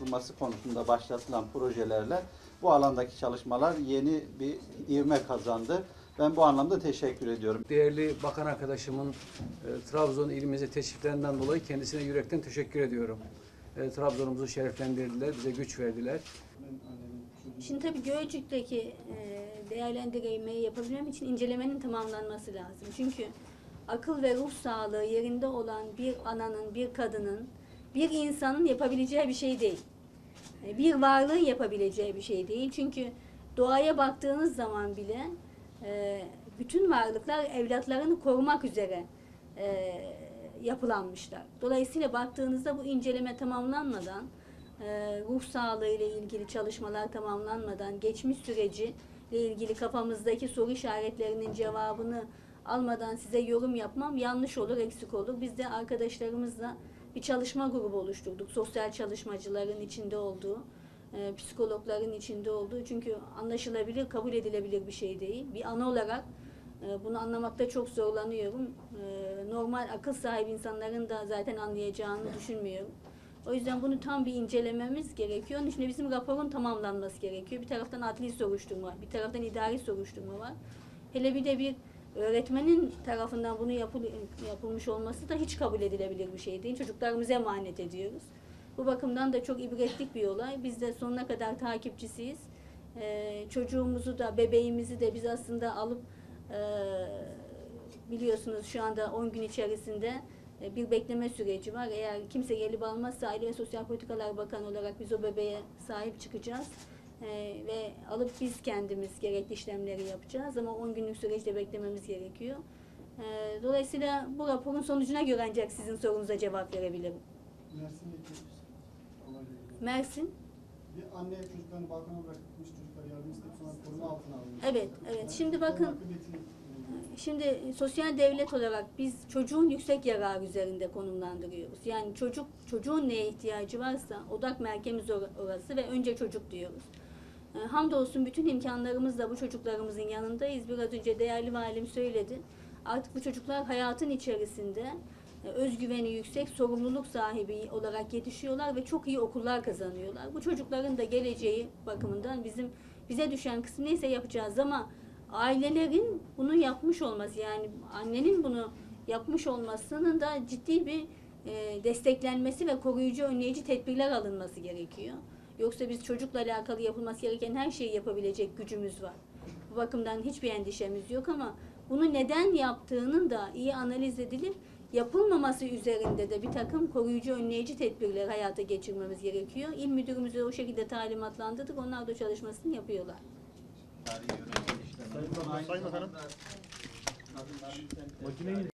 oluşturulması konusunda başlatılan projelerle bu alandaki çalışmalar yeni bir ivme kazandı. Ben bu anlamda teşekkür ediyorum. Değerli bakan arkadaşımın e, Trabzon ilimize teşriflerinden dolayı kendisine yürekten teşekkür ediyorum. E, Trabzon'umuzu şereflendirdiler, bize güç verdiler. Şimdi tabii Gölcük'teki e, değerlendirmeyi yapabilmem için incelemenin tamamlanması lazım. Çünkü akıl ve ruh sağlığı yerinde olan bir ananın, bir kadının, bir insanın yapabileceği bir şey değil. E, Bir varlığın yapabileceği bir şey değil. Çünkü doğaya baktığınız zaman bile e, bütün varlıklar evlatlarını korumak üzere e, yapılanmışlar. Dolayısıyla baktığınızda bu inceleme tamamlanmadan, ruh sağlığı ile ilgili çalışmalar tamamlanmadan, geçmiş süreci ile ilgili kafamızdaki soru işaretlerinin cevabını almadan size yorum yapmam yanlış olur, eksik olur. Biz de arkadaşlarımızla bir çalışma grubu oluşturduk. Sosyal çalışmacıların içinde olduğu, e, psikologların içinde olduğu. Çünkü anlaşılabilir, kabul edilebilir bir şey değil. Bir ana olarak e, bunu anlamakta çok zorlanıyorum. E, normal akıl sahibi insanların da zaten anlayacağını düşünmüyorum. O yüzden bunu tam bir incelememiz gerekiyor. Onun için de bizim raporun tamamlanması gerekiyor. Bir taraftan adli soruşturma, bir taraftan idari soruşturma var. Hele bir de bir öğretmenin tarafından bunu yapıl yapılmış olması da hiç kabul edilebilir bir şey değil. Çocuklarımıza emanet ediyoruz. Bu bakımdan da çok ibretlik bir olay. Biz de sonuna kadar takipçisiyiz. Ee, çocuğumuzu da, bebeğimizi de biz aslında alıp e, biliyorsunuz şu anda 10 gün içerisinde e, bir bekleme süreci var. Eğer kimse gelip almazsa Aile ve Sosyal Politikalar Bakanı olarak biz o bebeğe sahip çıkacağız. E, ve alıp biz kendimiz gerekli işlemleri yapacağız ama 10 günlük süreçte beklememiz gerekiyor. E, dolayısıyla bu raporun sonucuna göre ancak sizin sorunuza cevap verebilirim. Mersin'deki. Mersin. Bir anne çocuklarını balkona bırakmış çocuklar yardım isteyip sonra koruma altına alınmış. Evet, evet. Şimdi bakın- Şimdi sosyal devlet olarak biz çocuğun yüksek yararı üzerinde konumlandırıyoruz. Yani çocuk çocuğun neye ihtiyacı varsa odak merkezimiz or- orası ve önce çocuk diyoruz. E, hamdolsun bütün imkanlarımızla bu çocuklarımızın yanındayız. Biraz önce değerli valim söyledi. Artık bu çocuklar hayatın içerisinde e, özgüveni yüksek, sorumluluk sahibi olarak yetişiyorlar ve çok iyi okullar kazanıyorlar. Bu çocukların da geleceği bakımından bizim bize düşen kısım neyse yapacağız ama ailelerin bunu yapmış olması yani annenin bunu yapmış olmasının da ciddi bir e, desteklenmesi ve koruyucu önleyici tedbirler alınması gerekiyor. Yoksa biz çocukla alakalı yapılması gereken her şeyi yapabilecek gücümüz var. Bu bakımdan hiçbir endişemiz yok ama bunu neden yaptığının da iyi analiz edilip yapılmaması üzerinde de bir takım koruyucu önleyici tedbirler hayata geçirmemiz gerekiyor. İl müdürümüze o şekilde talimatlandırdık. Onlar da çalışmasını yapıyorlar. Sayın Bakanım.